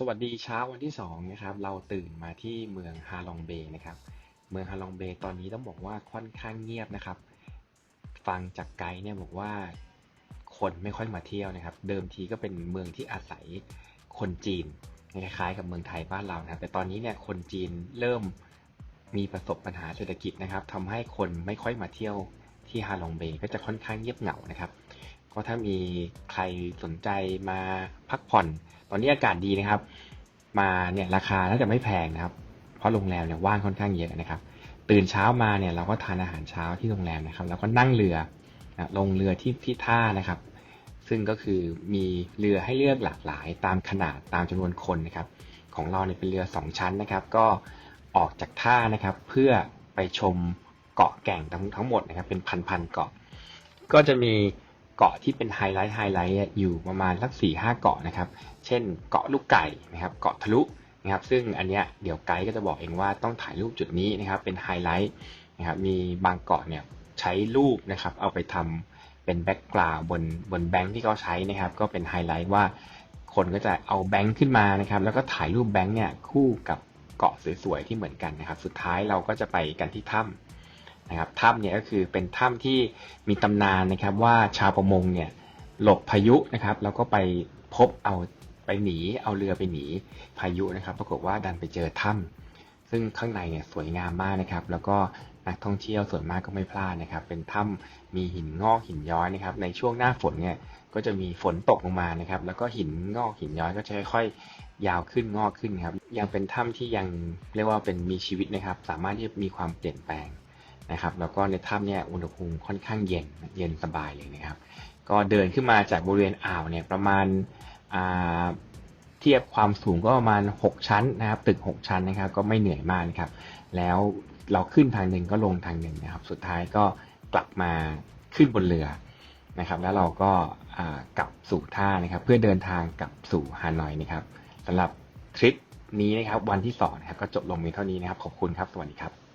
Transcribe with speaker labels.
Speaker 1: สวัสดีเช้าวันที่สองนะครับเราตื่นมาที่เมืองฮาลองเบย์นะครับ เมืองฮาลองเบย์ตอนนี้ต้องบอกว่าค่อนข้างเงียบนะครับ ฟังจากไกด์เนี่ยบอกว่าคนไม่ค่อยมาเที่ยวนะครับ เดิมทีก็เป็นเมืองที่อาศัยคนจีนคล้ายๆกับเมืองไทยบ้านเรานะครับ แต่ตอนนี้เนี่ยคนจีนเริ่มมีประสบปัญหาเศรษฐกิจนะครับทำให้คนไม่ค่อยมาเที่ยวที่ฮาลองเบย์ก็จะค่อนข้างเงียบเหงานะครับ ก็ถ้ามีใครสนใจมาพักผ่อน ตอนนี้อากาศดีนะครับ มาเนี่ยราคาน่าจะไม่แพงนะครับ เพราะโรงแรมเนี่ยว่างค่อนข้างเยอะนะครับ ตื่นเช้ามาเนี่ยเราก็ทานอาหารเช้าที่โรงแรมนะครับ แล้วก็นั่งเรือลงเรือที่ที่ท่านะครับ ซึ่งก็คือมีเรือให้เลือกหลากหลายตามขนาดตามจำนวนคนนะครับ ของเราเนี่ยเป็นเรือสองชั้นนะครับ ก็ออกจากท่านะครับ เพื่อไปชมเกาะแก่งทั้งทั้งหมดนะครับ เป็นพันๆเกาะ ก็จะมี เกาะที่เป็นไฮไลท์ไฮไลท์อยู่ประมาณสักสี่ห้าเกาะนะครับ เช่นเกาะลูกไก่นะครับ เกาะทะลุนะครับ ซึ่งอันเนี้ยเดี๋ยวไกด์ก็จะบอกเองว่าต้องถ่ายรูปจุดนี้นะครับ เป็นไฮไลท์นะครับ มีบางเกาะเนี่ยใช้รูปนะครับ เอาไปทำเป็นแบ็กกราวบนบนแบงค์ที่เขาใช้นะครับ ก็เป็นไฮไลท์ว่าคนก็จะเอาแบงค์ขึ้นมานะครับ แล้วก็ถ่ายรูปแบงค์เนี่ยคู่กับเกาะสวยๆที่เหมือนกันนะครับ สุดท้ายเราก็จะไปกันที่ถ้ำ นะครับถ้ำเนี่ยก็คือเป็นถ้ำที่มีตำนานนะครับว่าชาวประมงเนี่ยหลบพายุนะครับแล้วก็ไปพบเอาไปหนี เอาเรือไปหนีพายุนะครับ ปรากฏว่าดันไปเจอถ้ำซึ่งข้างในเนี่ยสวยงามมากนะครับ แล้วก็นักท่องเที่ยวส่วนมากก็ไม่พลาดนะครับ เป็นถ้ำมีหินงอกหินย้อยนะครับ ในช่วงหน้าฝนเนี่ยก็จะมีฝนตกลงมานะครับ แล้วก็หินงอกหินย้อยก็จะค่อยๆยาวขึ้นงอกขึ้นครับ ยังเป็นถ้ำที่ยังเรียกว่าเป็นมีชีวิตนะครับ สามารถที่จะมีความเปลี่ยนแปลง นะครับแล้วก็ในถ้ำเนี่ยอุณหภูมิค่อนข้างเย็นเย็นสบายเลยนะครับ ก็เดินขึ้นมาจากบริเวณอ่าวเนี่ยประมาณาเทียบความสูงก็ประมาณ 6 ชั้นนะครับ ตึก 6 ชั้นนะครับ ก็ไม่เหนื่อยมากนะครับ แล้วเราขึ้นทางหนึ่งก็ลงทางหนึ่งนะครับ สุดท้ายก็กลับมาขึ้นบนเรือนะครับ แล้วเราก็ากลับสู่ท่านะครับ เพื่อเดินทางกลับสู่ฮานอยนะครับสำหรับทริปนี้นะครับวันที่สองนะครับก็จบลงมีเท่านี้นะครับ ขอบคุณครับ สวัสดีครับ